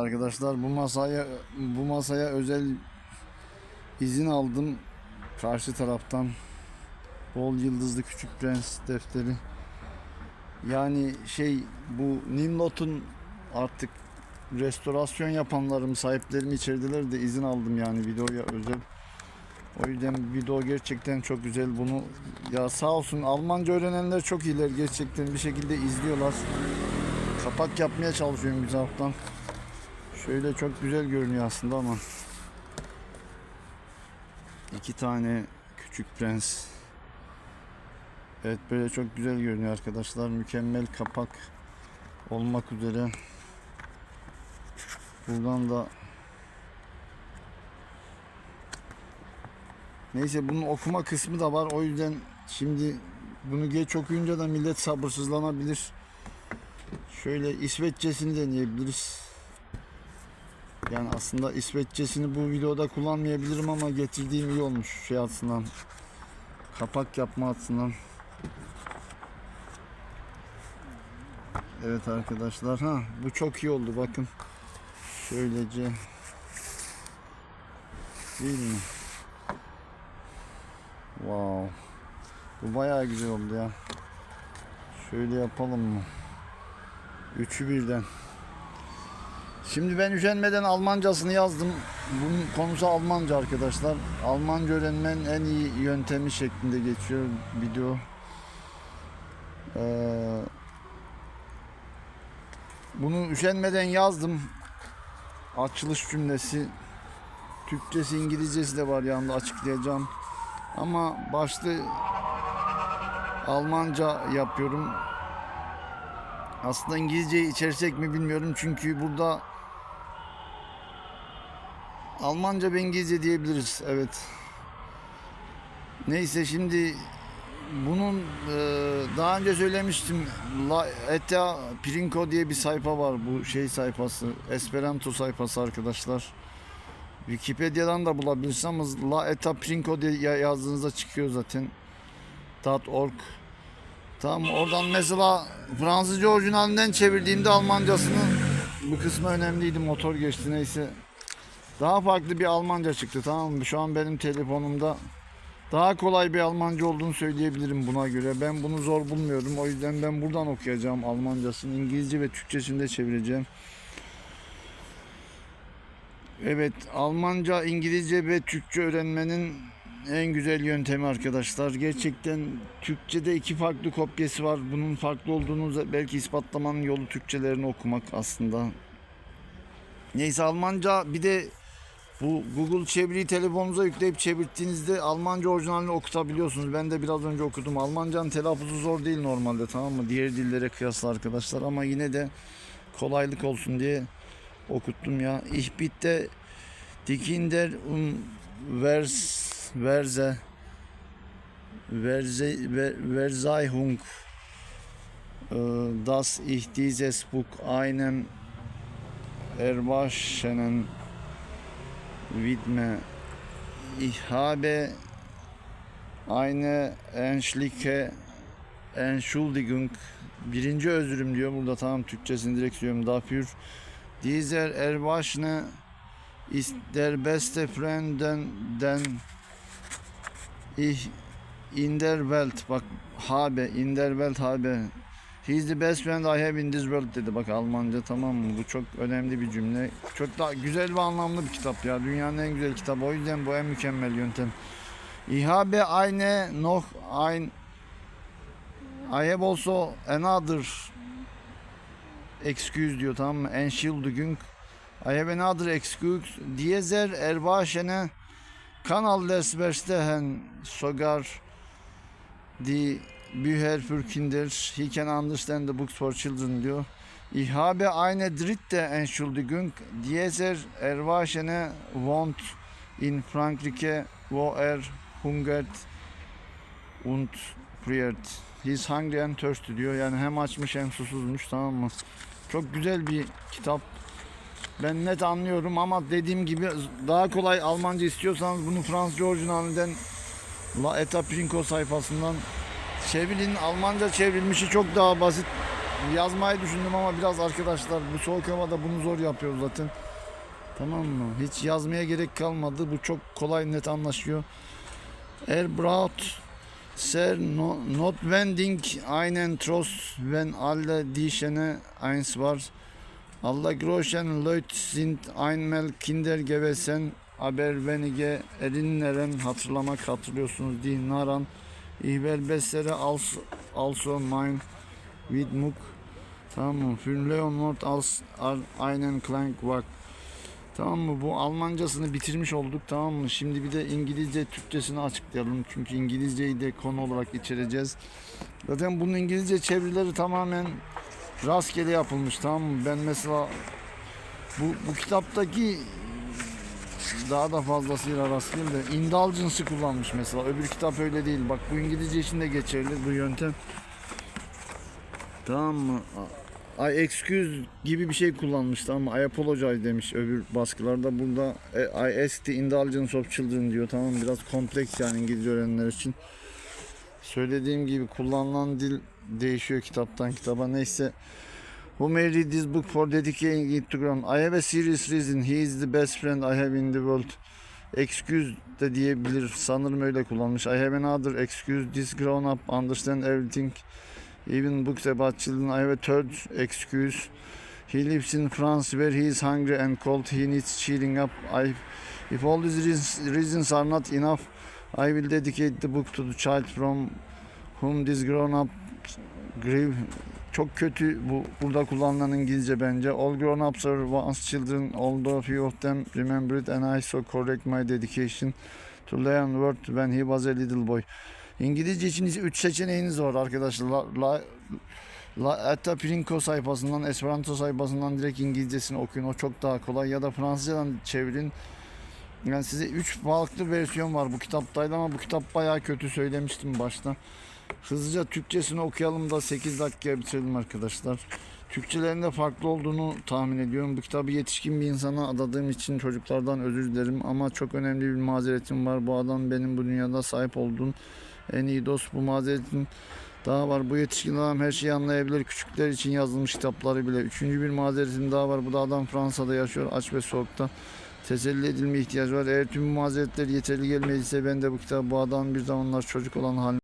Arkadaşlar bu masaya bu masaya özel izin aldım. Karşı taraftan bol yıldızlı küçük prens defteri. Yani şey bu Nimlot'un artık restorasyon yapanlarım sahiplerim içerideler de izin aldım yani videoya özel. O yüzden video gerçekten çok güzel. Bunu ya sağ olsun Almanca öğrenenler çok iyiler. Gerçekten bir şekilde izliyorlar. Kapak yapmaya çalışıyorum güzel alttan Şöyle çok güzel görünüyor aslında ama iki tane küçük prens. Evet böyle çok güzel görünüyor arkadaşlar. Mükemmel kapak olmak üzere. Buradan da Neyse bunun okuma kısmı da var. O yüzden şimdi bunu geç okuyunca da millet sabırsızlanabilir. Şöyle İsveççesini deneyebiliriz. Yani aslında İsveççesini bu videoda kullanmayabilirim ama getirdiğim iyi olmuş şey açısından. Kapak yapma açısından. Evet arkadaşlar ha bu çok iyi oldu bakın. Şöylece değil mi? Wow. Bu bayağı güzel oldu ya. Şöyle yapalım mı? Üçü birden. Şimdi ben üşenmeden Almancasını yazdım. Bunun konusu Almanca arkadaşlar. Almanca öğrenmenin en iyi yöntemi şeklinde geçiyor video. Ee, bunu üşenmeden yazdım. Açılış cümlesi. Türkçesi, İngilizcesi de var yanında açıklayacağım. Ama başta Almanca yapıyorum. Aslında İngilizceyi içersek mi bilmiyorum çünkü burada Almanca ve İngilizce diyebiliriz. Evet. Neyse şimdi bunun e, daha önce söylemiştim. La Eta Prinko diye bir sayfa var. Bu şey sayfası. Esperanto sayfası arkadaşlar. Wikipedia'dan da bulabilirsiniz La Eta Prinko diye ya- yazdığınızda çıkıyor zaten. .org Tamam oradan mesela Fransızca orijinalinden çevirdiğimde Almancasını bu kısmı önemliydi motor geçti neyse. Daha farklı bir Almanca çıktı tamam mı? Şu an benim telefonumda daha kolay bir Almanca olduğunu söyleyebilirim buna göre. Ben bunu zor bulmuyorum. O yüzden ben buradan okuyacağım Almancasını. İngilizce ve Türkçesini de çevireceğim. Evet, Almanca, İngilizce ve Türkçe öğrenmenin en güzel yöntemi arkadaşlar. Gerçekten Türkçe'de iki farklı kopyası var. Bunun farklı olduğunu belki ispatlamanın yolu Türkçelerini okumak aslında. Neyse Almanca bir de bu Google çeviriyi telefonunuza yükleyip çevirttiğinizde Almanca orijinalini okutabiliyorsunuz. Ben de biraz önce okudum. Almancanın telaffuzu zor değil normalde tamam mı? Diğer dillere kıyasla arkadaşlar ama yine de kolaylık olsun diye okuttum ya. Ich bitte die um vers, verse verse ver, Verzeihung äh, dass ich dieses Buch einem Erwachsenen widme. Ich habe eine ähnliche Entschuldigung birinci özürüm diyor burada tamam Türkçesini direkt söylüyorum dafür dieser Erwachsene ist der beste Freund den, den ich in der Welt bak habe in der Welt habe He is the best friend I have in this world dedi bak Almanca tamam mı bu çok önemli bir cümle çok da güzel ve anlamlı bir kitap ya dünyanın en güzel kitabı o yüzden bu en mükemmel yöntem Ich habe eine noch ein I have also another excuse diyor tamam mı? Entschuldigung. I have another excuse. Dieser Erwachsene kann alles verstehen. Sogar die Bücher für Kinder. He can understand the books for children diyor. Ich habe eine dritte Entschuldigung. Dieser Erwachsene wohnt in Frankreich, wo er hungert und friert. He's hungry and thirsty diyor. Yani hem açmış hem susuzmuş tamam mı? Çok güzel bir kitap. Ben net anlıyorum ama dediğim gibi daha kolay Almanca istiyorsanız bunu Fransızca orijinalinden La Eta Prinko sayfasından çevirin. Almanca çevrilmişi çok daha basit. yazmayı düşündüm ama biraz arkadaşlar bu soğuk havada bunu zor yapıyoruz zaten. Tamam mı? Hiç yazmaya gerek kalmadı. Bu çok kolay net anlaşıyor. Erbraut Ser no, notwendig einen Trost, wenn alle die eins war. Alle großen Leute sind einmal Kinder gewesen, aber wenige erinnern, hatırlamak hatırlıyorsunuz die Naran. Ich will bessere als also mein Widmung. Tamam mı? Für Leonard als einen Klang war. Tamam mı? Bu Almancasını bitirmiş olduk tamam mı? Şimdi bir de İngilizce Türkçesini açıklayalım. Çünkü İngilizceyi de konu olarak içereceğiz. Zaten bunun İngilizce çevirileri tamamen rastgele yapılmış tamam mı? Ben mesela bu, bu kitaptaki daha da fazlasıyla rastgele de indulgence'ı kullanmış mesela. Öbür kitap öyle değil. Bak bu İngilizce için de geçerli bu yöntem. Tamam mı? I excuse gibi bir şey kullanmış tamam mı? I apologize demiş öbür baskılarda. Burada e, I ask the indulgence of children diyor tamam? Biraz kompleks yani İngilizce öğrenenler için. Söylediğim gibi kullanılan dil değişiyor kitaptan kitaba. Neyse. Who read this book for dedicating it to ground? I have a serious reason. He is the best friend I have in the world. Excuse de diyebilir. Sanırım öyle kullanmış. I have another excuse. This grown up understand everything. Even books about children. I have a third excuse. He lives in France where he is hungry and cold. He needs cheering up. I, if all these reasons are not enough, I will dedicate the book to the child from whom this grown up grieve. Çok kötü bu burada kullanılan İngilizce bence. All grown ups are once children, although few of them remember it and I so correct my dedication to Leon Word when he was a little boy. İngilizce için 3 seçeneğiniz var arkadaşlar. La, la, la, hatta Prinko sayfasından, Esperanto sayfasından direkt İngilizcesini okuyun. O çok daha kolay. Ya da Fransızcadan çevirin. Yani size 3 farklı versiyon var bu kitaptaydı ama bu kitap bayağı kötü söylemiştim başta. Hızlıca Türkçesini okuyalım da 8 dakikaya bitirelim arkadaşlar. Türkçelerinde farklı olduğunu tahmin ediyorum. Bu kitabı yetişkin bir insana adadığım için çocuklardan özür dilerim ama çok önemli bir mazeretim var. Bu adam benim bu dünyada sahip olduğum en iyi dost. Bu mazeretin daha var. Bu yetişkin adam her şeyi anlayabilir. Küçükler için yazılmış kitapları bile. Üçüncü bir mazeretim daha var. Bu da adam Fransa'da yaşıyor. Aç ve soğukta. Teselli edilme ihtiyacı var. Eğer tüm mazeretler yeterli gelmediyse ben de bu kitabı bu adamın bir zamanlar çocuk olan haline